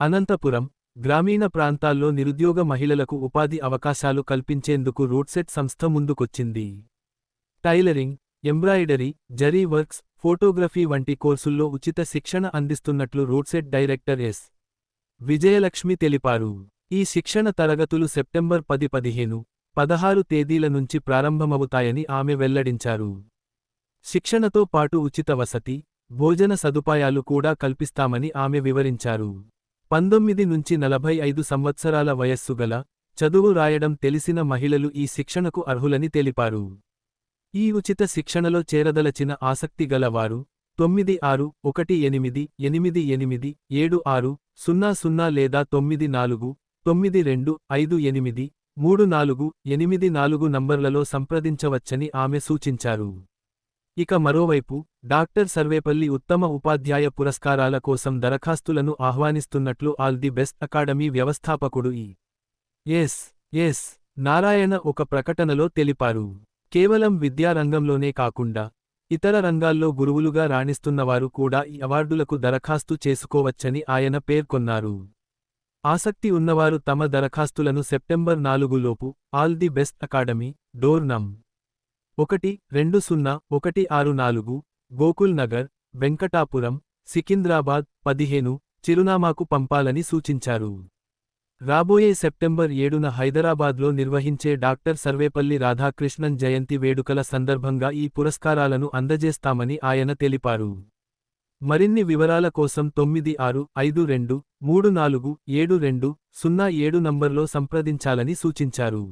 అనంతపురం గ్రామీణ ప్రాంతాల్లో నిరుద్యోగ మహిళలకు ఉపాధి అవకాశాలు కల్పించేందుకు రూట్సెట్ సంస్థ ముందుకొచ్చింది. Tailoring embroidery zari works photography వంటి కోర్సుల్లో ఉచిత శిక్షణ అందిస్తున్నట్లు రూట్సెట్ డైరెక్టర్ ఎస్. విజయలక్ష్మి తెలిపారు. ఈ శిక్షణ తరగతులు సెప్టెంబర్ పది పదిహేను పదహారు తేదీల నుంచి ప్రారంభమవుతాయని ఆమె వెల్లడించారు. శిక్షణతో పాటు ఉచిత వసతి భోజన సదుపాయాలు కూడా కల్పిస్తామని ఆమె వివరించారు. పంతొమ్మిది నుంచి నలభై ఐదు సంవత్సరాల వయస్సుగల చదువు రాయడం తెలిసిన మహిళలు ఈ శిక్షణకు అర్హులని తెలిపారు. ఈ ఉచిత శిక్షణలో చేరదలచిన ఆసక్తి గలవారు తొమ్మిది ఆరు ఒకటి ఎనిమిది ఎనిమిది ఎనిమిది ఏడు ఆరు సున్నా సున్నా లేదా తొమ్మిది నాలుగు తొమ్మిది రెండు ఐదు ఎనిమిది మూడు నాలుగు ఎనిమిది నాలుగు నంబర్లలో సంప్రదించవచ్చని ఆమె సూచించారు. ఇక మరోవైపు డాక్టర్ సర్వేపల్లి ఉత్తమ ఉపాధ్యాయ పురస్కారాల కోసం దరఖాస్తులను ఆహ్వానిస్తున్నట్లు ఆల్ ది బెస్ట్ అకాడమీ వ్యవస్థాపకుడు ఈ. ఎస్. ఎస్. నారాయణ ఒక ప్రకటనలో తెలిపారు. కేవలం విద్యారంగంలోనే కాకుండా ఇతర రంగాల్లో గురువులుగా రాణిస్తున్నవారు కూడా ఈ అవార్డులకు దరఖాస్తు చేసుకోవచ్చని ఆయన పేర్కొన్నారు. ఆసక్తి ఉన్నవారు తమ దరఖాస్తులను September నాలుగులోపు all the best academy door నం ఒకటి రెండు సున్నా ఒకటి ఆరు నాలుగు గోకుల్ నగర్ వెంకటాపురం సికింద్రాబాద్ పదిహేను చిరునామాకు పంపాలని సూచించారు. రాబోయే సెప్టెంబర్ ఏడున హైదరాబాద్లో నిర్వహించే డాక్టర్ సర్వేపల్లి రాధాకృష్ణన్ జయంతి వేడుకల సందర్భంగా ఈ పురస్కారాలను అందజేస్తామని ఆయన తెలిపారు. మరిన్ని వివరాల కోసం తొమ్మిది ఆరు ఐదు రెండు మూడు నాలుగు ఏడు రెండు సున్నా ఏడు నంబర్లో సంప్రదించాలని సూచించారు.